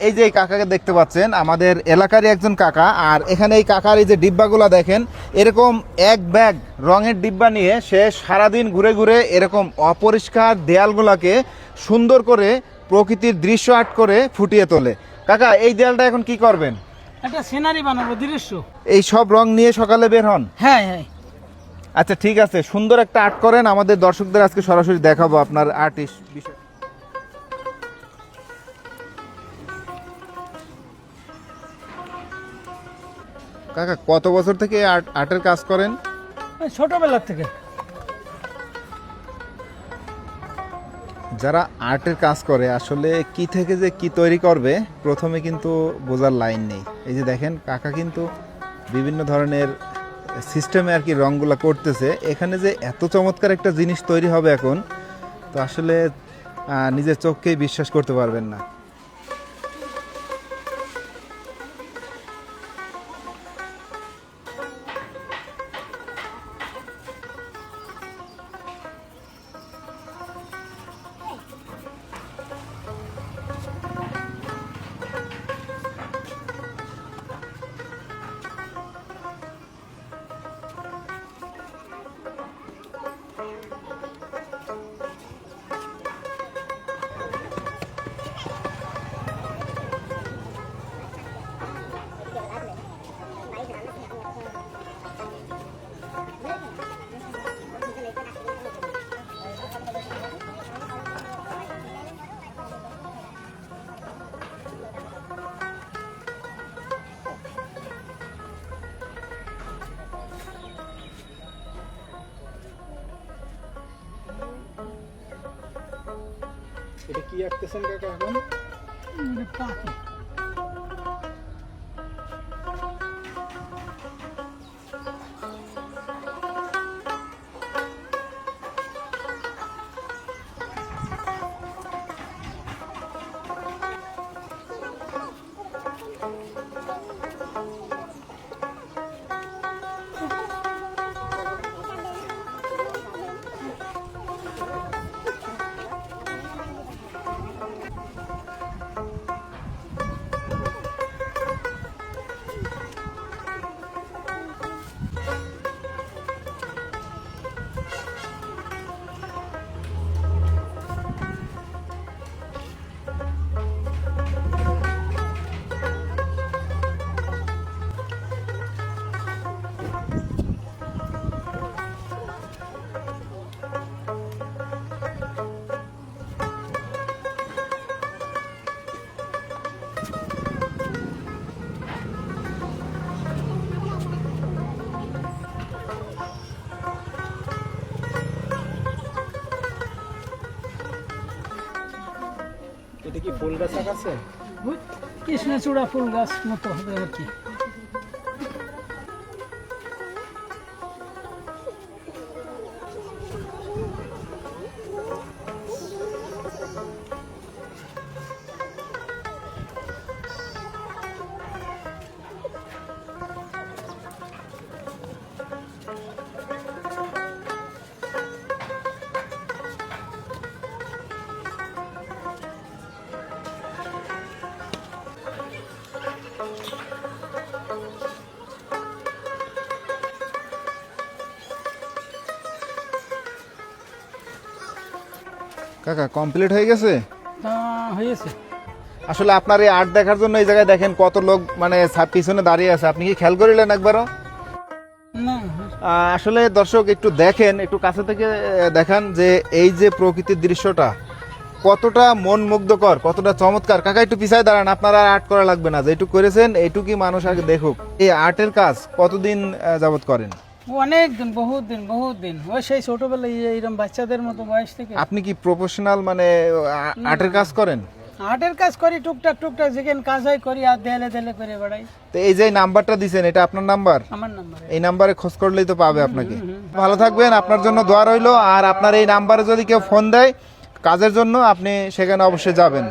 এই যে কাকাকে দেখতে পাচ্ছেন আমাদের এলাকারই একজন কাকা আর এখানে এই কাকার এই যে ডিব্বাগুলো দেখেন এরকম এক ব্যাগ রঙের ডিব্বা নিয়ে সে সারাদিন ঘুরে ঘুরে এরকম অপরিষ্কার দেয়ালগুলোকে সুন্দর করে প্রকৃতির দৃশ্য আর্ট করে ফুটিয়ে তোলে। কাকা এই দেয়ালটা এখন কি করবেন? একটা সিনারি বানাবো দৃশ্য। এই সব রং নিয়ে সকালে বের হন? হ্যাঁ হ্যাঁ। আচ্ছা ঠিক আছে। সুন্দর একটা আর্ট করেন। আমাদের দর্শকদের আজকে সরাসরি দেখাবো আপনার আর্টিস্ট বিষয়। কাকা কত বছর থেকে আর্ট আর্টের কাজ করেন? ছোটবেলার থেকে। যারা আর্টের কাজ করে আসলে কি থেকে যে কি তৈরি করবে প্রথমে কিন্তু বোঝার লাইন নেই। এই যে দেখেন কাকা কিন্তু বিভিন্ন ধরনের সিস্টেমে আর কি রঙগুলো করতেছে। এখানে যে এত চমৎকার একটা জিনিস তৈরি হবে এখন তো আসলে নিজের চোখকেই বিশ্বাস করতে পারবেন না। এটা কি আঁকতেছেন কাকা এখন? পাখি। কি ফুল গাছ আছে? কৃষ্ণচূড়া ফুল গাছ মতো হবে আর কি। কাকা কমপ্লিট হয়ে গেছে? হয়েছে আসলে আপনার এই আর্ট দেখার জন্য এই জায়গায় দেখেন কত লোক মানে পিছনে দাঁড়িয়ে আছে। আপনি কি খেয়াল করিলেন একবারও? আসলে দর্শক একটু দেখেন একটু কাছে থেকে দেখান যে এই যে প্রকৃতির দৃশ্যটা কতটা মন মুগ্ধকর কতটা চমৎকার। কাকা একটু পিছায় দাঁড়ান আপনারা আর্ট করা লাগবে না। যেটুকু করেছেন এইটুকুই মানুষ আগে দেখুক। এই আর্টের কাজ কতদিন যাবত করেন? অনেক দিন বহুত দিন বহুত দিন। ওই সেই ছোটবেলায় এইরকম বাচ্চাদের মতো বয়স থেকে। আপনি কি প্রফেশনাল মানে আর্টের কাজ করেন? আর্টের কাজ করি টুকটাক টুকটাক যেখানে কাজ হয় করি আর দেলে দেলে করে বেড়াই। তো এই যে নাম্বারটা দিছেন এটা আপনার নাম্বার? আমার নাম্বারে। এই নাম্বারে খোঁজ করলেই তো পাবে আপনাকে। ভালো থাকবেন আপনার জন্য দোয়া রইল আর আপনার এই নাম্বারে যদি কেউ ফোন দেয় কাজের জন্য আপনি সেখানে অবশ্যই যাবেন।